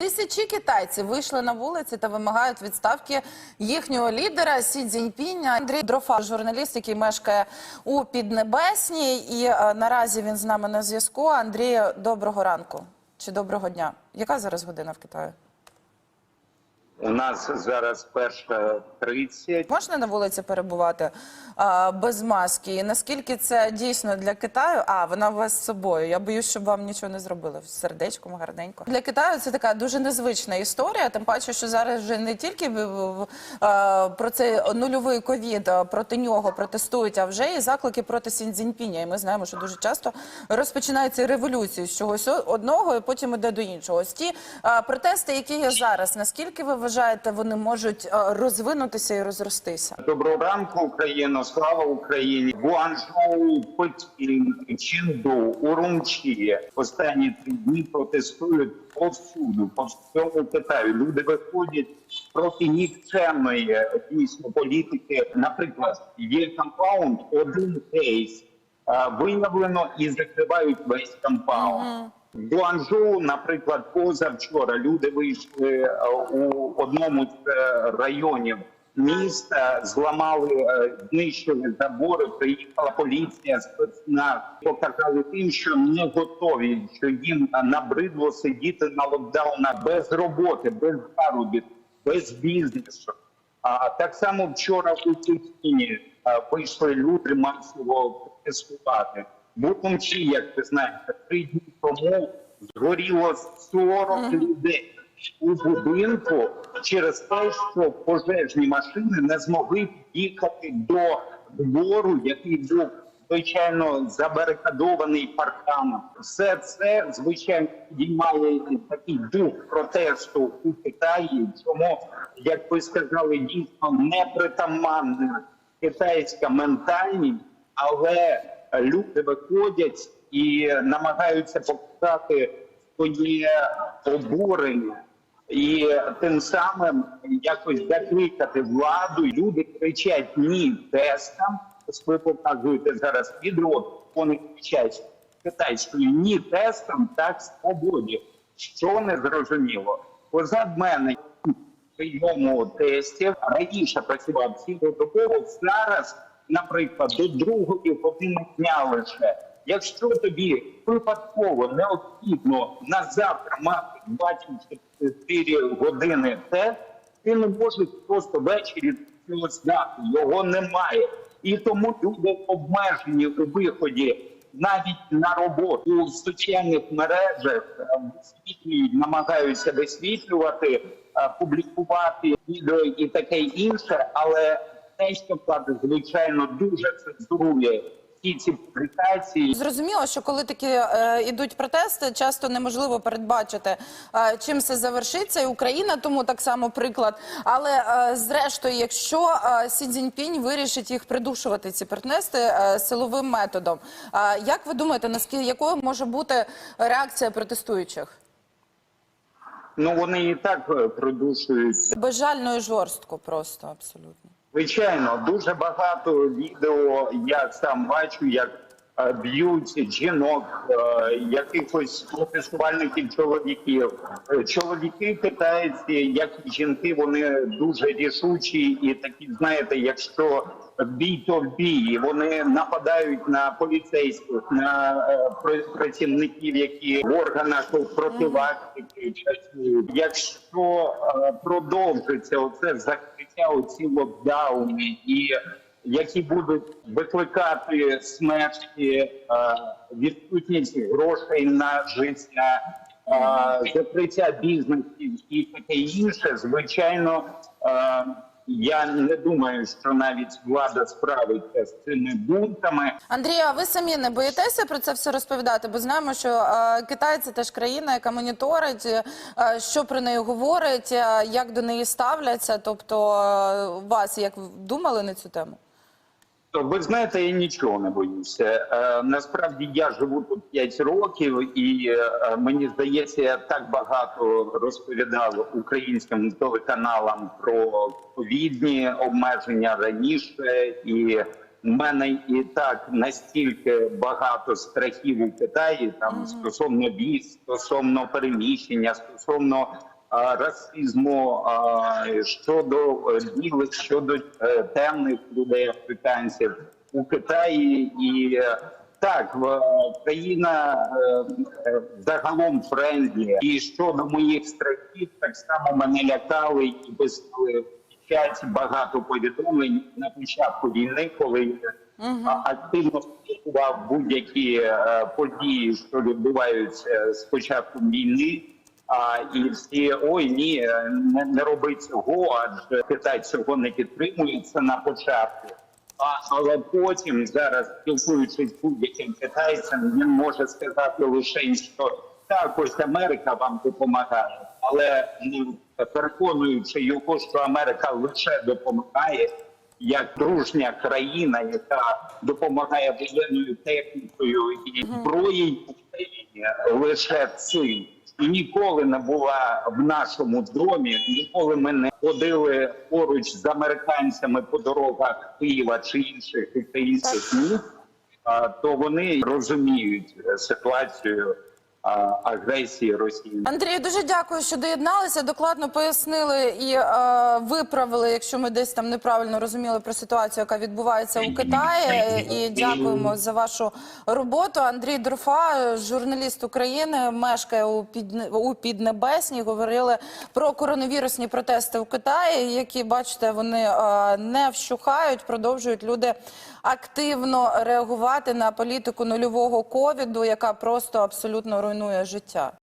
Тисячі китайців вийшли на вулиці та вимагають відставки їхнього лідера Сі Цзіньпіня. Андрій Дрофа, журналіст, який мешкає у Піднебесній, і е, наразі він з нами на зв'язку. Андрію, доброго ранку чи доброго дня. Яка зараз година в Китаї? У нас зараз перша 30. Можна на вулиці перебувати а, без маски? І наскільки це дійсно для Китаю? А вона у вас з собою. Я боюсь, щоб вам нічого не зробили. Сердечком гарненько. Для Китаю це така дуже незвична історія. Тим паче, що зараз вже не тільки а, про цей нульовий ковід проти нього протестують, а вже і заклики проти Сіндзіньпіня. І ми знаємо, що дуже часто розпочинаються революції з чогось одного, і потім іде до іншого. Ось ті а, протести, які є зараз, наскільки ви вважаєте, вони можуть розвинутися і розростися? Доброго ранку, Україно! Слава Україні! Гуанчжоу, Пекін, Чінду, Урумчі останні три дні протестують повсюду, по всьому Китаю. Люди виходять проти нікчемної дійсно політики. Наприклад, є компаунд, один кейс а, виявлено і закривають весь компаунд. Гуанчжоу, наприклад, позавчора люди вийшли е, у одному з е, районів міста, зламали, е, знищили забори. Приїхала поліція, спецназ, показали тим, що не готові, що їм набридло сидіти на локдаунах без роботи, без заробітку, без бізнесу. А так само вчора у е, вийшли люди масово протестувати. Бутумчі, як ви знаєте, три дні тому згоріло 40 людей у будинку через те, що пожежні машини не змогли їхати до двору, який був звичайно забарикадований парканом. Все це звичайно підіймає такий дух протесту у Китаї. Чому, як ви сказали, дійсно непритаманна китайська ментальність, але люди виходять і намагаються показати своє обурення. І тим самим якось закликати владу. Люди кричать ні тестам. Ось Ви показуєте зараз відрод, вони кричать китайською ні тестам, так свободі. Що не зрозуміло? Позад мене прийому тестів раніше працював цілодобово. Зараз, наприклад, до другої години дня лише. Якщо тобі випадково необхідно на завтра мати 24 години тест, ти не можеш просто ввечері цього здати. Його немає. І тому люди обмежені у виході навіть на роботу у соціальних мережах е, висвітлюють, намагаються висвітлювати, е, публікувати відео і таке інше, але те, що влада, звичайно, дуже цензурує всі ці публікації. Зрозуміло, що коли такі е, ідуть протести, часто неможливо передбачити, е, чим це завершиться, і Україна тому так само приклад. Але е, зрештою, якщо е, Сі Цзіньпінь вирішить їх придушувати, ці протести е, силовим методом, е, як ви думаєте, наскільки якою може бути реакція протестуючих? Ну вони і так е, придушують Безжально і жорстко, просто абсолютно. Звичайно, дуже багато відео я сам бачу, як б'ють жінок, е, якихось протестувальників чоловіків. Е, Чоловіки китайці, як і жінки, вони дуже рішучі і такі, знаєте, якщо бій, то бій. Вони нападають на поліцейських, на е, працівників, які в органах профілактики. Якщо е, продовжиться оце закриття, оці локдауни, і які будуть викликати смерті, е, відсутність грошей на життя, е, закриття бізнесів і таке інше, звичайно. е, я не думаю, що навіть влада справиться з цими бунтами. Андрію, а ви самі не боїтеся про це все розповідати? Бо знаємо, що е, Китай це теж країна, яка моніторить, е, що про неї говорить, як до неї ставляться. Тобто, е, вас як думали на цю тему? То ви знаєте, я нічого не боюся. Е, насправді я живу тут 5 років, і е, мені здається, я так багато розповідав українським телеканалам про ковідні обмеження раніше, і в мене і так настільки багато страхів у Китаї там стосовно віз, стосовно переміщення, стосовно расизму щодо е, білих, щодо е, темних людей африканців у Китаї і е, так країна загалом френдлі. І щодо моїх страхів, так само мене лякали і вислали багато повідомлень на початку війни, коли я а, активно слідкував будь-які події, що відбуваються з початком війни. А і всі ой ні, е, не, не роби цього, адже Китай цього не підтримує. Це на початку. А але потім зараз спілкуючись будь-яким китайцем, він може сказати лише що так, ось Америка вам допомагає, але ну, переконуючи його, що Америка лише допомагає як дружня країна, яка допомагає воєнною технікою і зброєю Україні лише цим. І ніколи не була в нашому домі, ніколи ми не ходили поруч з американцями по дорогах Києва чи інших українських міст, то вони розуміють е, ситуацію агресії Росії. Андрію, дуже дякую, що доєдналися. Докладно пояснили і е, виправили, якщо ми десь там неправильно розуміли про ситуацію, яка відбувається у Китаї. І дякуємо за вашу роботу. Андрій Дурфа, журналіст України, мешкає у Підне- у Піднебесній. Говорили про коронавірусні протести у Китаї, які бачите, вони е, не вщухають, продовжують люди активно реагувати на політику нульового ковіду, яка просто абсолютно руйнує життя.